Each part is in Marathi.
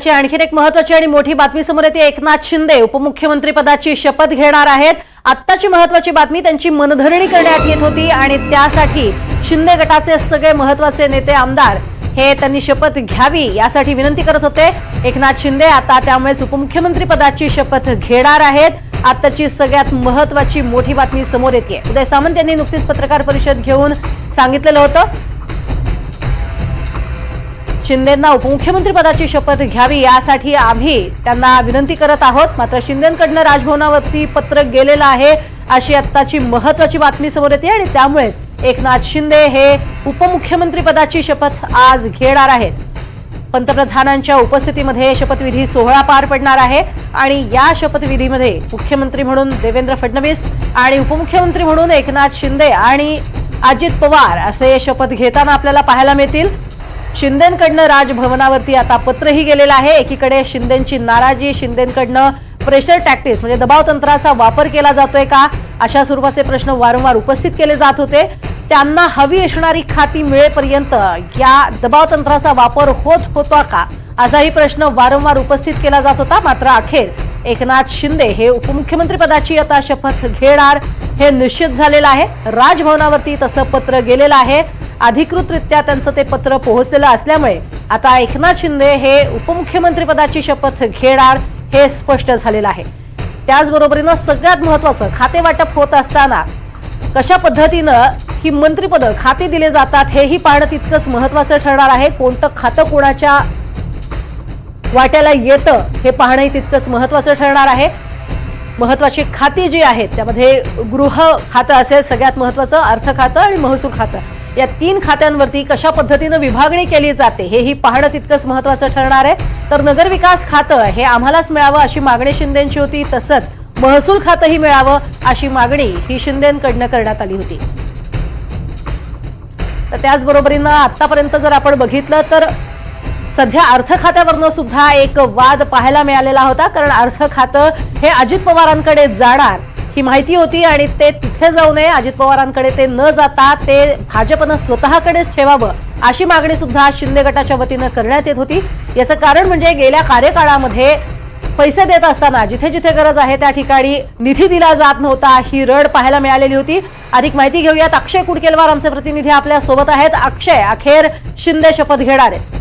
ची आणखीन एक महत्वाची आणि मोठी बातमी समोर येते. एकनाथ शिंदे उपमुख्यमंत्री पदाची शपथ घेणार आहेत. आत्ताची महत्वाची बातमी त्यांची मनधरणी करण्यात येत होती आणि त्यासाठी शिंदे गटाचे सगळे महत्त्वाचे नेते आमदार हे त्यांनी शपथ घ्यावी यासाठी विनंती करत होते. एकनाथ शिंदे आता त्यामुळेच उपमुख्यमंत्री पदाची शपथ घेणार आहेत. आत्ताची सगळ्यात महत्वाची मोठी बातमी समोर येते. उदय सामंत यांनी नुकतीच पत्रकार परिषद घेऊन सांगितलेलं होतं. शिंदेंना उपमुख्यमंत्रीपदाची शपथ घ्यावी यासाठी आम्ही त्यांना विनंती करत आहोत. मात्र शिंदेकडनं राजभवनावरती पत्र गेलेलं आहे. अशी आत्ताची महत्वाची बातमी समोर येते आणि त्यामुळेच एकनाथ शिंदे हे उपमुख्यमंत्रीपदाची शपथ आज घेणार आहेत. पंतप्रधानांच्या उपस्थितीमध्ये शपथविधी सोहळा पार पडणार आहे आणि या शपथविधीमध्ये मुख्यमंत्री म्हणून देवेंद्र फडणवीस आणि उपमुख्यमंत्री म्हणून एकनाथ शिंदे आणि अजित पवार असे शपथ घेताना आपल्याला पाहायला मिळतील. शिंदेकडनं राजभवनावरती आता पत्रही गेलेलं आहे. एकीकडे शिंदेची नाराजी शिंदेकडनं प्रेशर टॅक्टिस म्हणजे दबाव तंत्राचा वापर केला जातोय का? अशा स्वरूपाचे प्रश्न वारंवार उपस्थित केले जात होते. त्यांना हवी असणारी खाती मिळेपर्यंत या दबाव तंत्राचा वापर होत होता का? असाही प्रश्न वारंवार उपस्थित केला जात होता. मात्र अखेर एकनाथ शिंदे हे उपमुख्यमंत्रीपदाची आता शपथ घेणार हे निश्चित झालेलं आहे. राजभवनावरती तसं पत्र गेलेलं आहे. अधिकृतरित्या त्यांचं ते पत्र पोहोचलेलं असल्यामुळे आता एकनाथ शिंदे हे उपमुख्यमंत्रीपदाची शपथ घेणार हे स्पष्ट झालेलं आहे. त्याचबरोबरीनं सगळ्यात महत्वाचं खाते वाटप होत असताना कशा पद्धतीनं ही मंत्रिपदं खाते दिले जातात हेही पाहणं तितकंच महत्वाचं ठरणार आहे. कोणतं खातं कोणाच्या वाट्याला येतं हे पाहणंही तितकंच महत्वाचं ठरणार आहे. महत्वाची खाती जी आहेत त्यामध्ये गृह खातं असेल सगळ्यात महत्वाचं अर्थ खातं आणि महसूल खातं. या तीन खात्यांवरती कशा पद्धतीनं विभागणी केली जाते हेही पाहणं तितकंच महत्वाचं ठरणार आहे. तर नगरविकास खातं हे आम्हालाच मिळावं अशी मागणी शिंदेची होती तसंच महसूल खातंही मिळावं अशी मागणी ही शिंदेकडनं करण्यात आली होती. तर त्याचबरोबरीनं आतापर्यंत जर आपण बघितलं तर सध्या अर्थ खात्यावरनं सुद्धा एक वाद पाहायला मिळालेला होता कारण अर्थ खातं हे अजित पवारांकडे जाणार ही माहिती होती आणि ते तिथे जाऊ नये अजित पवारांकडे ते न जाता ते भाजपनं स्वतःकडेच ठेवावं अशी मागणी सुद्धा शिंदे गटाच्या वतीनं करण्यात येत होती. याचं कारण म्हणजे गेल्या कार्यकाळामध्ये पैसे देत असताना जिथे जिथे गरज आहे त्या ठिकाणी निधी दिला जात नव्हता ही रड पाहायला मिळालेली होती. अधिक माहिती घेऊयात. अक्षय कुडकेलवार आमचे प्रतिनिधी आपल्यासोबत आहेत. अक्षय अखेर शिंदे शपथ घेणार. आहेत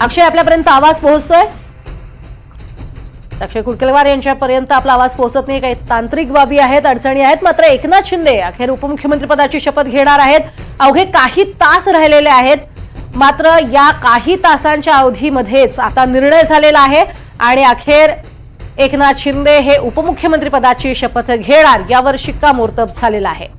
अक्षय आपल्यापर्यंत आवाज पोहोचतोय? अक्षय कुडकेलवार यांच्यापर्यंत आपला आवाज पोहोचत नाही. काही तांत्रिक बाबी आहेत अडचणी आहेत. मात्र एकनाथ शिंदे अखेर उपमुख्यमंत्री पदाची शपथ घेणार आहेत. अवघे काही तास राहिलेले आहेत. मात्र या काही तासांच्या अवधीमध्येच आता निर्णय झालेला आहे आणि अखेर एकनाथ शिंदे हे उपमुख्यमंत्रीपदाची शपथ घेणार यावर शिक्कामोर्तब झालेला आहे.